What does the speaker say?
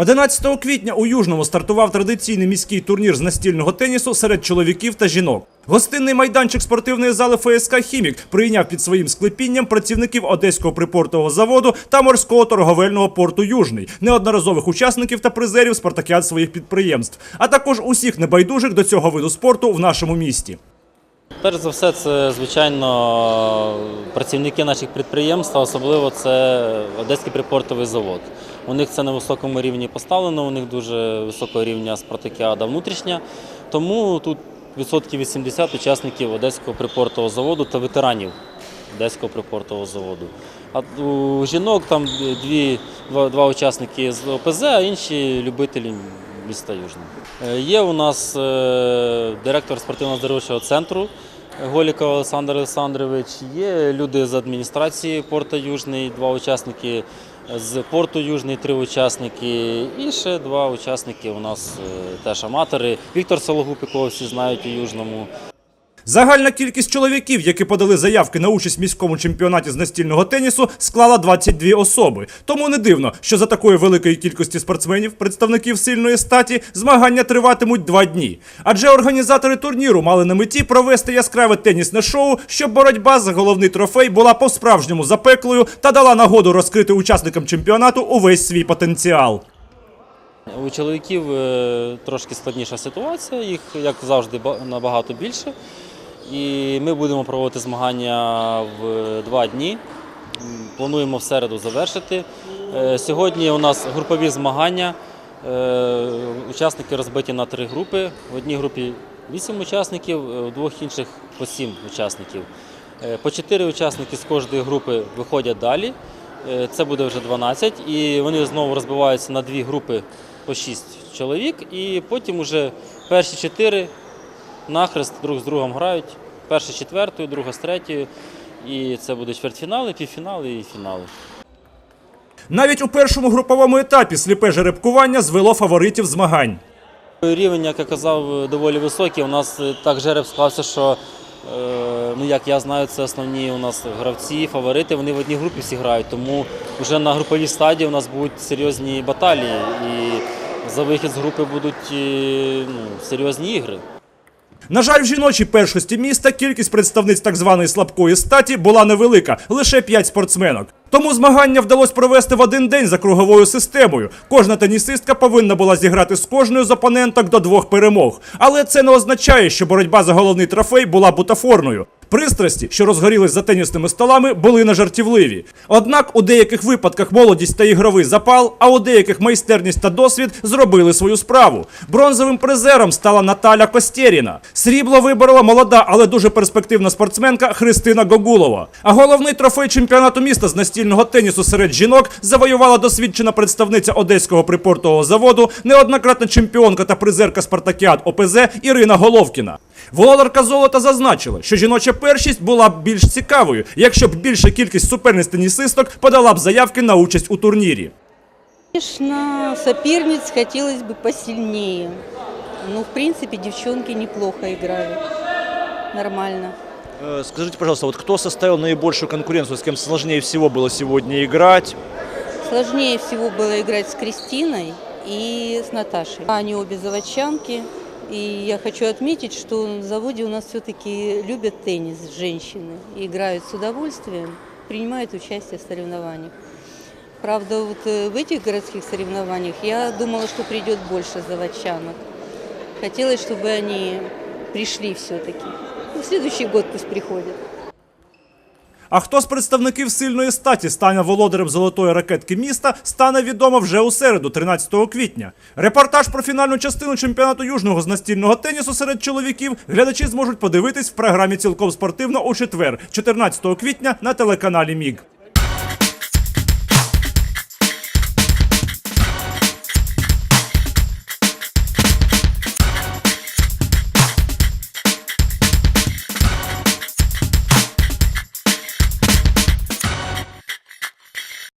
11 квітня у Южному стартував традиційний міський турнір з настільного тенісу серед чоловіків та жінок. Гостинний майданчик спортивної зали ФСК Хімік прийняв під своїм склепінням працівників Одеського припортового заводу та морського торговельного порту Южний, неодноразових учасників та призерів спартакіад своїх підприємств, а також усіх небайдужих до цього виду спорту в нашому місті. Перш за все, це звичайно працівники наших підприємств, особливо це Одеський припортовий завод. У них це на високому рівні поставлено, у них дуже високого рівня спартакіада внутрішня. Тому тут відсотків 80 учасників Одеського припортового заводу та ветеранів Одеського припортового заводу. А у жінок там дві, два, два учасники з ОПЗ, а інші любителі міста Южне. Е, Є у нас е, директор спортивно-здоровчого центру Голіков Олександр Олександрович. Є люди з адміністрації порту Южний, два учасники з порту Южний, три учасники. І ще два учасники у нас е, теж аматори. Віктор Сологуб, якого всі знають у Южному. Загальна кількість чоловіків, які подали заявки на участь в міському чемпіонаті з настільного тенісу, склала 22 особи. Тому не дивно, що за такої великої кількості спортсменів, представників сильної статі, змагання триватимуть два дні. Адже організатори турніру мали на меті провести яскраве тенісне шоу, щоб боротьба за головний трофей була по-справжньому запеклою та дала нагоду розкрити учасникам чемпіонату увесь свій потенціал. У чоловіків е, трошки складніша ситуація, їх, як завжди, ба- набагато більше. І ми будемо проводити змагання в два дні. Плануємо в середу завершити. Е, Сьогодні у нас групові змагання. Е, Учасники розбиті на три групи. В одній групі 8 учасників, е, в двох інших по 7 учасників. Е, По 4 учасники з кожної групи виходять далі. Е, Це буде вже 12. І вони знову розбиваються на дві групи по 6 чоловік. І потім уже перші 4 нахрест друг з другом грають. Перша з четвертою, друга з третьою. І це будуть чвертьфінали, півфінали і фінали. Навіть у першому груповому етапі сліпе жеребкування звело фаворитів змагань. Рівень, як я казав, доволі високий. У нас так жереб склався, що е, ну як я знаю, це основні у нас гравці, фаворити. Вони в одній групі всі грають. Тому вже на груповій стадії у нас будуть серйозні баталії. І за вихід з групи будуть е, ну, серйозні ігри. На жаль, в жіночій першості міста кількість представниць так званої слабкої статі була невелика лише 5 спортсменок. Тому змагання вдалося провести в один день за круговою системою. Кожна тенісистка повинна була зіграти з кожною з опоненток до двох перемог. Але це не означає, що боротьба за головний трофей була бутафорною. Пристрасті, що розгорілись за тенісними столами, були нежартівливі. Однак у деяких випадках молодість та ігровий запал, а у деяких майстерність та досвід зробили свою справу. Бронзовим призером стала Наталя Костєріна. Срібло виборола молода, але дуже перспективна спортсменка Христина Гогулова. А головний трофей чемпіонату міста з настільного тенісу серед жінок завоювала досвідчена представниця Одеського припортового заводу, неоднократна чемпіонка та призерка спартакіад ОПЗ Ірина Головкіна. Володарка золота зазначила, що жіноча першість була б більш цікавою, якщо б більша кількість суперниць тенісисток подала б заявки на участь у турнірі. Конечно, соперниц хотелось бы посильнее. Но, в принципе, девчонки неплохо играли. Нормально. Э, Скажите, пожалуйста, вот кто составил наибольшую конкуренцию, с кем сложнее всего было сегодня играть? Сложнее всего было играть с Кристиной и с Наташей. Они обе заводчанки. И я хочу отметить, что на заводе у нас все-таки любят теннис женщины. И играют с удовольствием, принимают участие в соревнованиях. Правда, вот э, в этих городских соревнованиях я думала, что придет больше заводчанок. Хотелось, чтобы они пришли все-таки. Ну, в следующий год пусть приходят. А хто з представників сильної статі стане володарем золотої ракетки міста, стане відомо вже у середу, 13 квітня. Репортаж про фінальну частину чемпіонату южного з настільного тенісу серед чоловіків глядачі зможуть подивитись в програмі цілком спортивно у четвер, 14 квітня на телеканалі Міг.